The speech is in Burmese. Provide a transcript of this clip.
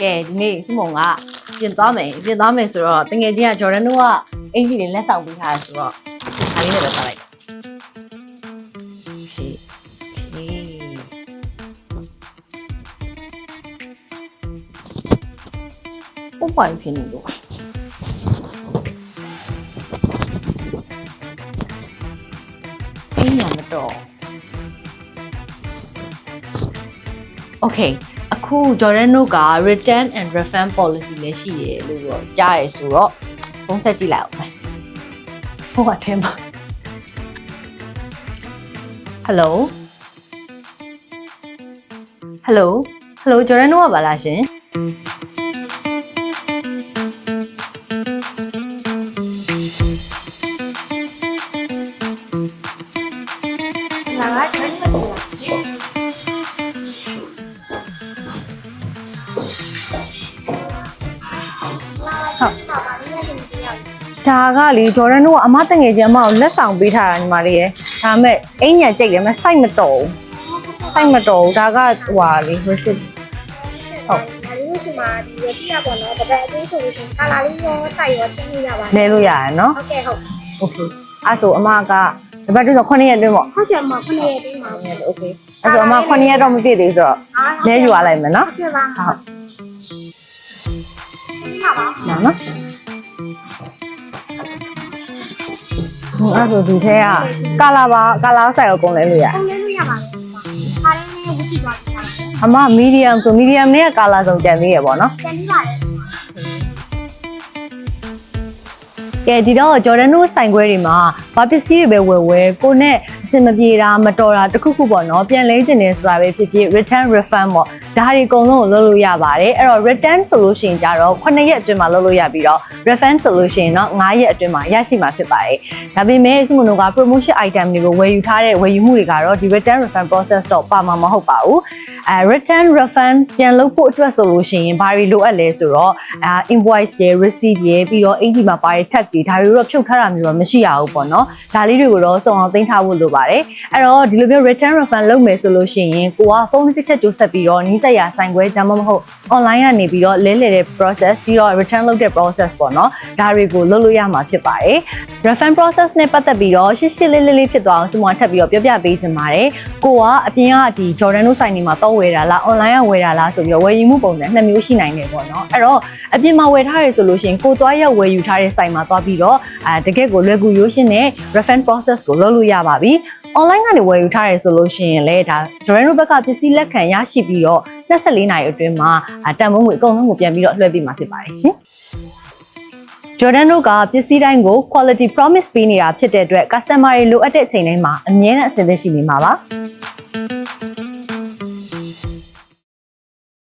ကဲဒီနေ့စမုံကပြင်သွားမယ်ပြင်သွားမယ်ဆိုတော့တငယ်ချင်းကဂျော်ဒန်တို့ကအင်ဂျီလေးလက်ဆောင်ပေးထားတယ်ဆိုတော့ဒါလေးနဲ့ပဲသွားလိုက်ရှေ့ရှေ့ပုံပိုင်ဖြစ်နေလို့အင်းညာမတော့ Okay အခုဂျော်ဒန်တို့က return and refund policy လည်းရှိရလို့တော့ကြားရဆိုတော့ဖုန်းဆက်ကြည့်လိုက်အောင်မယ်ဖုန်းကထဲမှာ Hello Hello Hello ဂျော်ဒန်တို့ကပါလားရှင်ဒါကချမ်းသာ ဒါကလေဂျော်ဒန်တို့ကအမတငယ်ချင်းအမကိုလက်ဆောင်ပေးထားတာညီမလေးရယ်ဒါပေမဲ့အင်ညာကြိတ်တယ်မဲ့စိုက်မတော်ဘူးစိုက်မတော်ဘူးဒါကဟိုဟာလေ receipt ဟုတ်ဒါလေးလို့ရှိမှဒီရရှိရပေါ့နော်တပည့်အသေးဆိုလို့ရှိရင်ကာလာလေးရောစိုက်ရောချင်းလို့ရပါ လဲလို့ရတယ်နော် ဟုတ်ကဲ့ဟုတ် okay အဲ့ဆိုအမကဒီဘက်တော့9ရက်တွင်းပေါ့ ဟုတ်ကဲ့မခုနှစ်ရက်ပြီးမှာ โอเคအဲ့တော့အမ9ရက်တော့မပြည့်သေးဆိုတော့လဲယူရလိုက်မယ်နော် ဟုတ်ကဲ့ပါ ဟုတ် ပါပါ နော် အဲ့ဆိုဒီထဲကကာလာပါကာလာဆိုင်ကိုကုန်လဲလို့ရပုံလေးလို့ရပါတယ်။အားလေးနဲ့ဝကြည့်သွားကြပါမယ်အမမီဒီယမ်ဆိုမီဒီယမ်နဲ့ကာလာဆုံးကြံသေးရပေါ့နော်။ကျန်ပြီးပါတယ်ကဲဒီတော့ဂျော်ဒန်တို့ဆိုင်ခွဲတွေမှာဘာပစ္စည်းတွေပဲဝယ်ဝယ်ကိုနဲ့အ ဆင်မပြေတာမတော်တာတခုခုပေါ့နော်ပြန်လဲကျင်နေဆိုတာပဲဖြစ်ဖြစ် return refund ပေါ့ဒါတွေအကုန်လုံးကိုလုပ်လို့ရပါတယ်အဲ့တော့ return ဆိုလို့ရှိရင်ကြတော့9ရက်အတွင်းမှာလုပ်လို့ရပြီးတော့ refund ဆိုလို့ရှိရင်တော့9ရက်အတွင်းမှာရရှိမှာဖြစ်ပါတယ်ဒါပေမဲ့စုမတို့က promotion item တွေကိုဝယ်ယူထားတဲ့ဝယ်ယူမှုတွေကတော့ဒီ return refund process တော့ပါမှာမဟုတ်ပါဘူး အဲ return refund ပြန်လုပ်ဖို့အတွက်ဆိုလို့ရှိရင်ဘာတွေလိုအပ်လဲဆိုတော့အဲ invoice တွေ receipt တွေပြီးတော့အင်ဂျီမှာပါတဲ့ tag တွေဒါတွေတော့ဖြုတ်ထားတာမျိုးတော့မရှိရဘူးပေါ့နော်ဒါလေးတွေကိုတော့စုံအောင်သိမ်းထားဖို့လိုပါတယ်အဲ့တော့ဒီလိုမျိုး return refund လုပ်မယ်ဆိုလို့ရှိရင်ကိုကဖုန်းတစ်ချက်ကြိုးဆက်ပြီးတော့နီးစက်ရဆိုင်ခွဲဒါမှမဟုတ် online ကနေပြီးတော့လဲလှယ်တဲ့ process ပြီးတော့ return လုပ်တဲ့ process ပေါ့နော်ဒါတွေကိုလုပ်လို့ရမှာဖြစ်ပါတယ် refund process နဲ့ပတ်သက်ပြီးတော့ရှင်းရှင်းလေးလေးလေးဖြစ်သွားအောင်စုံမထပ်ပြီးတော့ပြောပြပေးချင်ပါတယ်ကိုကအပြင်ကဒီ Jordan တို့ဆိုင်နေမှာတော့ဝယ်တာလား online ကဝယ်တာလားဆိုပြီးတော့ဝယ်ယူမှုပုံစံနှစ်မျိုးရှိနိုင်တယ်ပေါ့နော်အဲ့တော့အပြင်မှာဝယ်ထားရဆိုလို့ရှိရင်ကိုသွားရောက်ဝယ်ယူထားတဲ့ဆိုင်မှာသွားပြီးတော့အဲတကယ့်ကိုလွယ်ကူရိုးရှင်းတဲ့ refund process ကိုလုပ်လို့ရပါပြီ online ကနေဝယ်ယူထားရဆိုလို့ရှိရင်လည်းဒါ Jordan တို့ဘက်ကပစ္စည်းလက်ခံရရှိပြီးတော့24နာရီအတွင်းမှာတန်ဖိုးငွေအကုန်လုံးကိုပြန်ပြီးတော့လွှဲပေးမှာဖြစ်ပါတယ်ရှင် Jordan တို့ကပစ္စည်းတိုင်းကို quality promise ပေးနေတာဖြစ်တဲ့အတွက် customer တွေလိုအပ်တဲ့အချိန်တိုင်းမှာအမြဲတမ်းအဆင်သင့်ရှိနေမှာပါ။